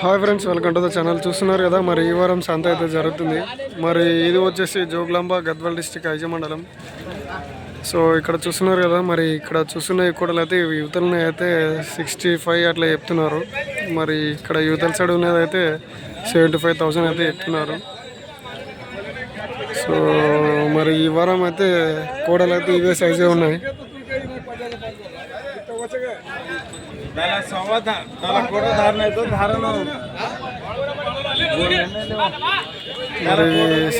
Hi friends welcome to the channel చూస్తున్నారు కదా మరి ఈ వారం సంత అయితే జరుగుతుంది. మరి ఇది వచ్చేసి జోగులాంబ గద్వాల్ డిస్టిక్ ఐజ మండలం. సో ఇక్కడ చూస్తున్నారు కదా మరి ఇక్కడ చూస్తున్న కూడలు అయితే యువతలని అయితే సిక్స్టీ ఫైవ్ అట్లా చెప్తున్నారు. మరి ఇక్కడ యువతల సైడ్ ఉన్నది అయితే సెవెంటీ ఫైవ్ థౌసండ్ అయితే చెప్తున్నారు. సో మరి ఈ వారం అయితే కూడలు అయితే ఇవే సైజే ఉన్నాయి. మరి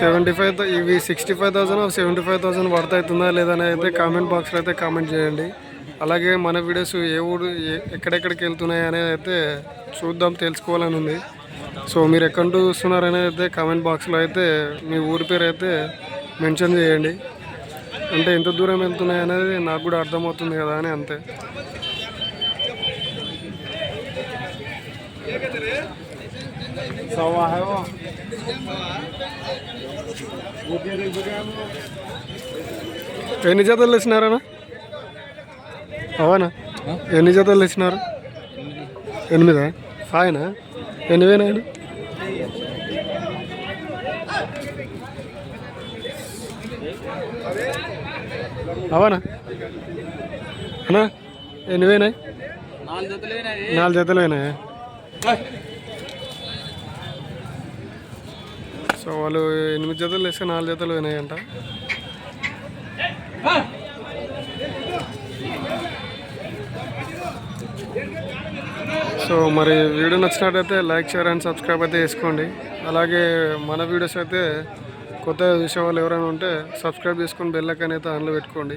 సెవెంటీ ఫైవ్ ఇవి sixty five thousand seventy five thousand worth అవుతుందా లేదని అయితే కామెంట్ బాక్స్లో అయితే కామెంట్ చేయండి. అలాగే మన వీడియోస్ ఏ ఊరు ఎక్కడెక్కడికి వెళ్తున్నాయి అనేది అయితే చూద్దాం తెలుసుకోవాలని ఉంది. సో మీరు ఎక్కడ చూస్తున్నారు అనేది అయితే కామెంట్ బాక్స్లో అయితే మీ ఊరి పేరు అయితే మెన్షన్ చేయండి. అంటే ఎంత దూరం వెళ్తున్నాయి అనేది నాకు కూడా అర్థమవుతుంది కదా అని అంతే. सव्वा आहे हो उद्या रे बघा मग. ఎన్ని జతలు తెచ్చినారనా అవనా ఎన్ని జతలు తెచ్చినారు ఎనిమిదా ఫైనా ఎన్ని వేనాడు అవనా అన్నా ఎన్ని వేనాయి నాలుగు జతలు అయినాయి సో వాళ్ళు ఎనిమిది జతలు వేస్తే నాలుగు జతలు వినాయంట సో మరి వీడియో నచ్చినట్టయితే లైక్ షేర్ అండ్ సబ్స్క్రైబ్ అయితే చేసుకోండి. అలాగే మన వీడియోస్ అయితే కొత్త చూసే వాళ్ళు ఎవరైనా ఉంటే సబ్స్క్రైబ్ చేసుకొని బెల్ ఐకాన్ అయితే ఆన్లో పెట్టుకోండి.